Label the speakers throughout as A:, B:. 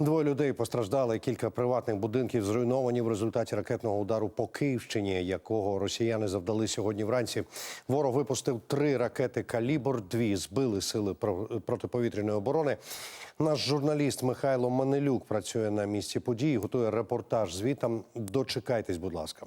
A: Двоє людей постраждали. Кілька приватних будинків зруйновані в результаті ракетного удару по Київщині, якого росіяни завдали сьогодні вранці. Ворог випустив три ракети калібр. Дві збили сили про- протиповітряної оборони. Наш журналіст Михайло Манелюк працює на місці події. Готує репортаж звітам. Дочекайтесь, будь ласка.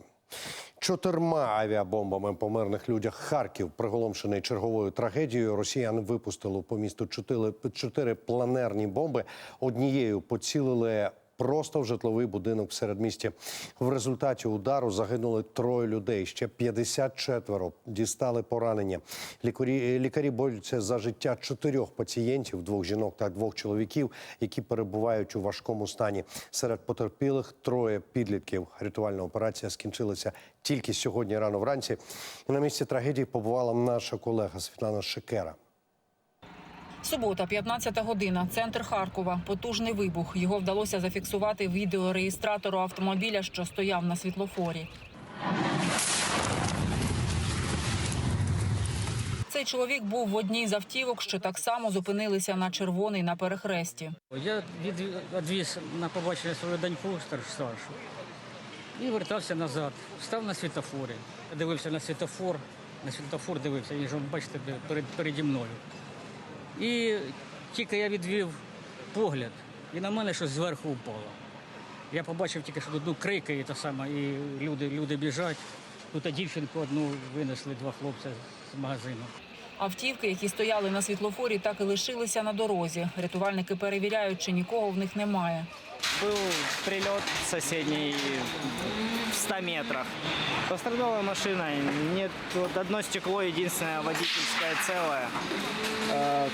A: Чотирма авіабомбами по мирних людях Харків, приголомшений черговою трагедією. Росіяни випустили по місту чотири, чотири планерні бомби. Однією поцілили просто в житловий будинок в середмісті. В результаті удару загинули троє людей. Ще 54 дістали поранення. Лікарі, лікарі борються за життя чотирьох пацієнтів, двох жінок та двох чоловіків, які перебувають у важкому стані. Серед потерпілих троє підлітків. Рятувальна операція скінчилася тільки сьогодні рано вранці. На місці трагедії побувала наша колега Світлана Шикера.
B: Субота, 15 година, центр Харкова. Потужний вибух. Його вдалося зафіксувати відеореєстратору автомобіля, що стояв на світлофорі. Цей чоловік був в одній з автівок, що так само зупинилися на червоний на перехресті.
C: Я відвіз на побачення свою доньку старшу і вертався назад. Став на світофорі. Дивився на світофор, на світофор дивився, він же, бачите, перед, переді мною. І тільки я відвів погляд, і на мене щось зверху впало. Я побачив тільки, що ну, крики і те саме, і люди, люди біжать. Тут дівчинку одну винесли два хлопця з магазину.
B: Автівки, які стояли на світлофорі, так і лишилися на дорозі. Рятувальники перевіряють, чи нікого в них немає.
D: Был прилет соседний в 100 метрах. Пострадала машина. Нет, вот одно стекло, единственное водительское целое. Э,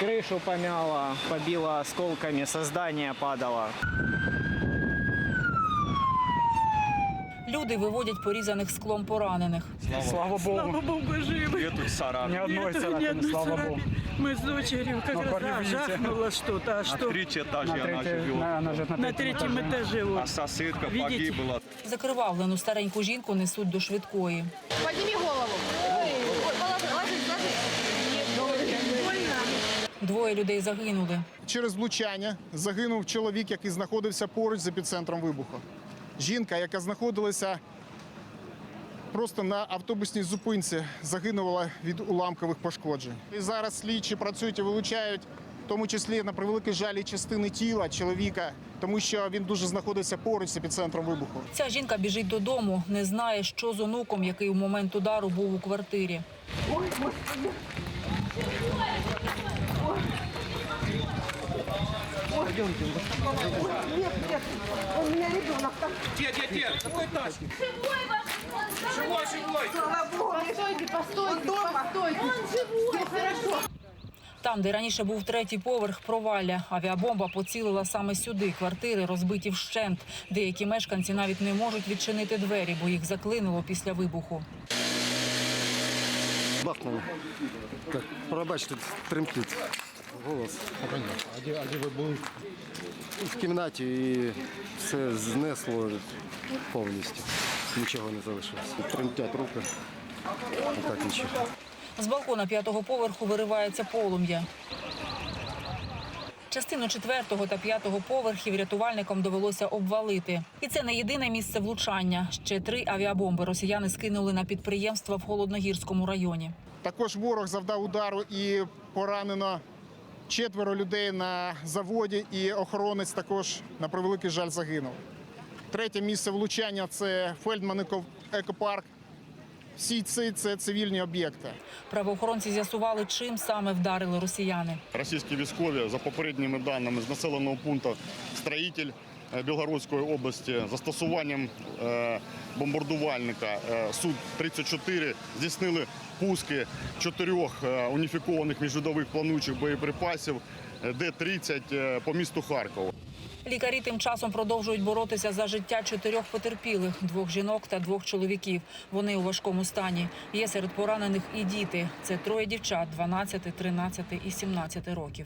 D: Крышу помяло, побило осколками, со здания падало.
B: Люди виводять порізаних склом поранених.
D: Слава Богу.
E: Слава Богу, живы.
F: Нету царапин.
D: Ни одной
E: Нету ни
D: царапины,
E: одной
D: слава
E: царапины.
D: Богу.
E: Мы с дочерью как
D: Ну,
E: раз да,
D: подивіться.
E: жахнуло что-то. А
F: На
E: что?
F: третий этаж
D: На
F: она
D: третьей-
F: живет.
D: на- она живет на
E: На
D: третьем
E: третьем
D: этаже.
E: этаже.
F: А
E: вот.
F: соседка
E: Видите?
F: погибла.
B: Закривавлену стареньку жінку несуть до швидкої.
G: Подними голову. Ой, ложись, ложись, ложись.
B: Двоє людей загинули.
H: Через влучання загинув чоловік, який знаходився поруч з епіцентром вибуху. Жінка, яка знаходилася просто на автобусній зупинці, загинула від уламкових пошкоджень. І зараз слідчі працюють і вилучають, в тому числі на превеликий жаль частини тіла чоловіка, тому що він дуже знаходився поруч з епіцентром вибуху.
B: Ця жінка біжить додому, не знає, що з онуком, який у момент удару був у квартирі.
G: Постойте, постойте, постойте. Все хорошо.
B: Там, де раніше був третій поверх, провалля. Авіабомба поцілила саме сюди. Квартири розбиті вщент. Деякі мешканці навіть не можуть відчинити двері, бо їх заклинило після вибуху.
I: Бахнуло. Пробачте, тремтить голос. А де, а де ви були? В кімнаті і все знесло повністю. Нічого не залишилось. Тремтять руки. А так нічого.
B: З балкона п'ятого поверху виривається полум'я. Частину четвертого та п'ятого поверхів рятувальникам довелося обвалити. І це не єдине місце влучання. Ще три авіабомби росіяни скинули на підприємства в Холодногірському районі.
H: Також ворог завдав удару і поранено четверо людей на заводі, і охоронець також на превеликий жаль загинув. Третє місце влучання це Фельдман екопарк. Всі ці це цивільні об'єкти.
B: Правоохоронці з'ясували, чим саме вдарили росіяни.
J: Російські військові за попередніми даними з населеного пункту Строїтель Білгородської області застосуванням е, бомбардувальника е, Су-34 здійснили пуски чотирьох е, уніфікованих міжвидових плануючих боєприпасів е, Д-30 е, по місту Харкова.
B: Лікарі тим часом продовжують боротися за життя чотирьох потерпілих двох жінок та двох чоловіків. Вони у важкому стані. Є серед поранених і діти. Це троє дівчат 12, 13 і 17 років.